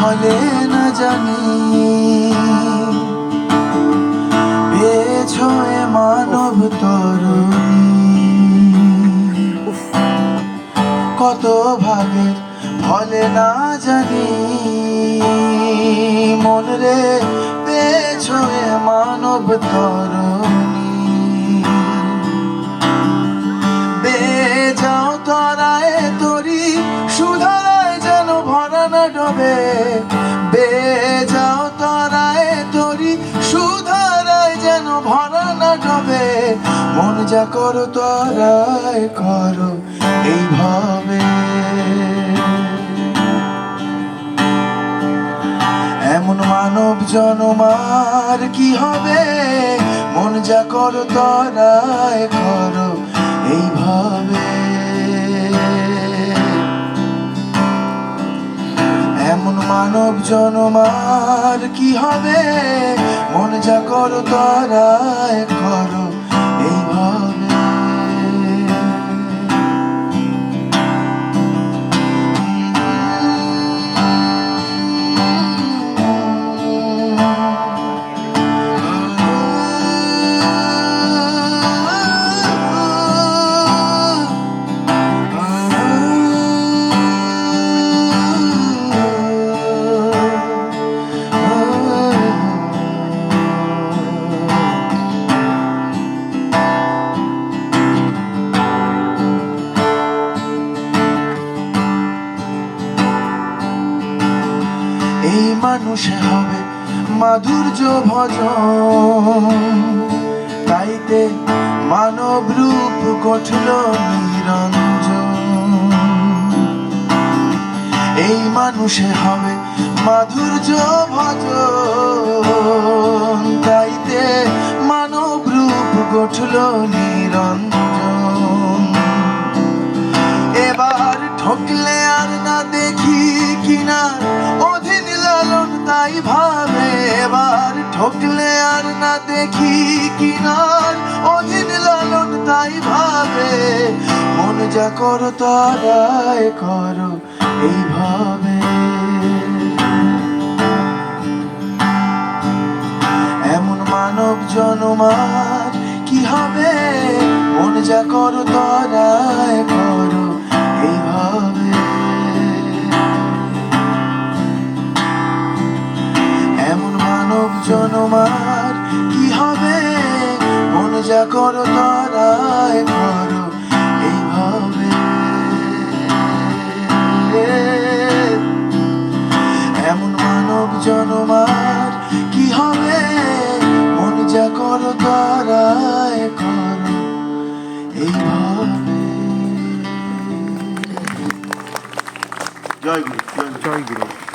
ফলে না জানি। পেয়েছ এ মানব তরুণী। কত ভাবে ফলে না জানি। মন রে পেয়েছ এ মানব তরুণী। করো তরায় করো, এইভাবে। এমন মানব জনমার কি হবে? মন যা করো তরায় করো, এইভাবে। এমন মানব জনমার কি হবে? মন যা করো তরায় করো, এইভাবে। এই মানুষে হবে মাধুর্য ভজন। তাইতে মানব রূপ গঠল নিরঞ্জন। এই মানুষে হবে মাধুর্য ভজন। তাইতে মানব রূপ গঠল নিরঞ্জন। এবার ঠকলে ভাবে এবার ঠকলে আর না দেখি কিনার। অধীন লালন তাই ভাবে, মন যা করো তারাই করো এইভাবে। এমন মানব জনমার কি হবে? মন যা করো তরায় যা করো তরায় করো এইভাবে। এমন মানব জনমার কি হবে? মন যা করো তারায় করো এইভাবে। জয় গুরু। জয় গুরু।